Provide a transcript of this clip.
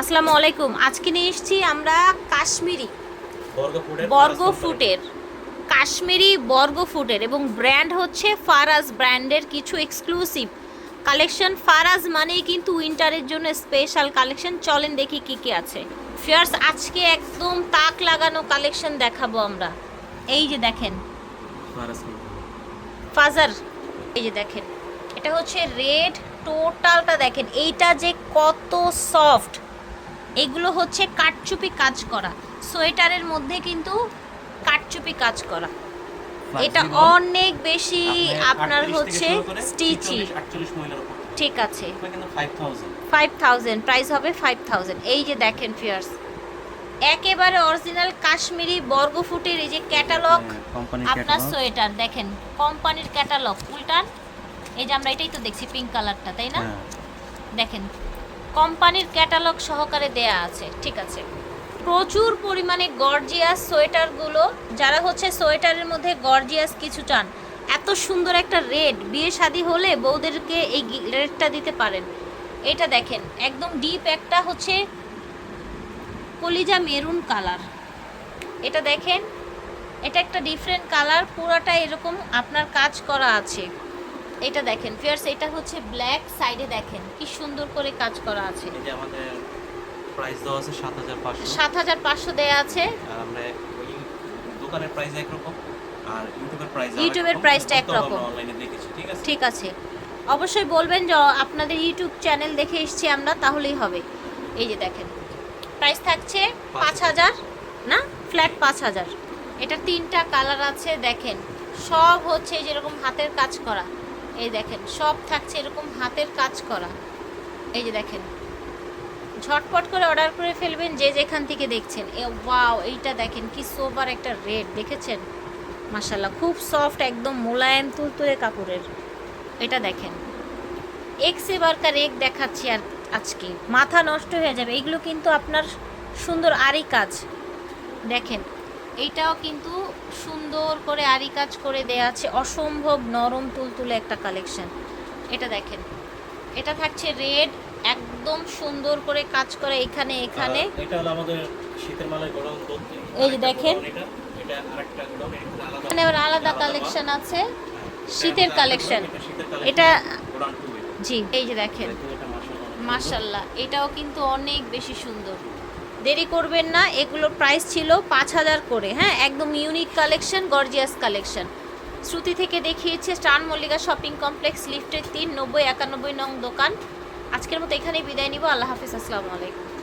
আসসালামু আলাইকুম। আজকে নিয়ে এসেছি আমরা কাশ্মীরি বর্গ ফুটের। কাশ্মীরি বর্গ ফুটের এবং ব্র্যান্ড হচ্ছে ফারাজ ব্র্যান্ডের কিছু এক্সক্লুসিভ কালেকশন। ফারাজ মানেই কিন্তু উইন্টারের জন্য স্পেশাল কালেকশন। চলেন দেখি কি কি আছে। ফিয়ার্স আজকে একদম তাক লাগানো কালেকশন দেখাবো আমরা। এই যে দেখেন। ফাজার এই যে দেখেন। এটা হচ্ছে রেড টোটালটা দেখেন। এইটা যে কত সফট। এগুলো হচ্ছে কাটচুপি কাজ করা। সোয়েটারের মধ্যে কিন্তু কাটচুপি কাজ করা। এটা অনেক বেশি আপনার হচ্ছে স্টিচি। 48 মহিলার উপর। ঠিক আছে। এটা কিন্তু 5000 ফাইভ থাউজেন্ড প্রাইস হবে ফাইভ থাউজেন্ড এই যে দেখেন ফিয়ার্স একেবারে অরিজিনাল কাশ্মীরি বর্গফুটের এই যে ক্যাটালগ আপনার সোয়েটার দেখেন কোম্পানির ক্যাটালগ উল্টান। এই যে আমরা এটাই তো দেখছি পিঙ্ক কালারটা তাই না? হ্যাঁ। দেখেন কোম্পানির ক্যাটালগ সহকারে দেয়া আছে, ঠিক আছে। প্রচুর পরিমাণে গর্জিয়াস সোয়েটারগুলো, যারা হচ্ছে সোয়েটারের মধ্যে গর্জিয়াস কিছু চান, এত সুন্দর একটা রেড, বিয়ে শাদী হলে বউদেরকে এই রেডটা দিতে পারেন। এটা দেখেন, একদম ডিপ একটা হচ্ছে কলিজা মেরুন কালার। এটা দেখেন, এটা একটা ডিফারেন্ট কালার, পুরাটা এরকম আপনার কাজ করা আছে। এটা দেখেন ফিয়ার্স এটা হচ্ছে ব্ল্যাক সাইডে দেখেন কি সুন্দর করে কাজ করা আছে। যে আমাদের প্রাইস দেওয়া আছে 7500 সাত হাজার পাঁচশো দেয়া আছে। আর আমরা ওই দোকানের প্রাইস একরকম আর ইউটিউবের প্রাইস ইউটিউবের প্রাইসটা একরকম। অনলাইনে দেখেছি ঠিক আছে? ঠিক আছে। অবশ্যই বলবেন যে আপনাদের ইউটিউব চ্যানেল দেখে এসেছি আমরা তাহলেই হবে। এই যে দেখেন প্রাইস থাকছে পাঁচ হাজার। না? ফ্ল্যাট পাঁচ হাজার। এটা তিনটা কালার আছে দেখেন। সব হচ্ছে যেরকম হাতের কাজ করা। এই দেখেন, সব থাকছে এরকম হাতের কাজ করা। এই যে দেখেন, ঝটপট করে অর্ডার করে ফেলবেন যে যেখান থেকে দেখছেন। এ ওয়াও, এইটা দেখেন কি সোবার একটা রেড দেখেছেন? মাশাল্লাহ খুব সফট একদম মোলায়েম তুলতুলে কাপড়ের। এটা দেখেন এক্সে বারকার এক দেখাচ্ছি আর আজকে। মাথা নষ্ট হয়ে যাবে। এইগুলো কিন্তু আপনার সুন্দর আরই কাজ। দেখেন এইটাও কিন্তু সুন্দর করে আরি কাজ করে দেয়া আছে। অসম্ভব নরম তুলতুলে একটা কালেকশন এটা দেখেন। এটা থাকছে রেড একদম সুন্দর করে কাজ করে এখানে এখানে। এটা হলো আমাদের শীতের গোডাউন বলতে এই যে দেখেন। এটা এটা আরেকটা গোডাউন এটা আলাদা এখানে আবার আলাদা কালেকশন আছে। শীতের কালেকশন এটা শীতের কালেকশন এটা গোডাউন 2 এটা জি এই যে দেখেন। মাশাল্লাহ এটাও কিন্তু অনেক বেশি সুন্দর। দেরি করবেন না, এগুলোর প্রাইস ছিল পাঁচ হাজার করে। হ্যাঁ একদম unique collection gorgeous collection Shruti থেকে দেখিয়েছে স্টান মল্লিকা শপিং কমপ্লেক্স লিফটের তিন, নব্বই, একানব্বই নং দোকান। আজকের মতো এখানেই বিদায় নিব। আল্লাহ হাফিজ, আসসালামু আলাইকুম।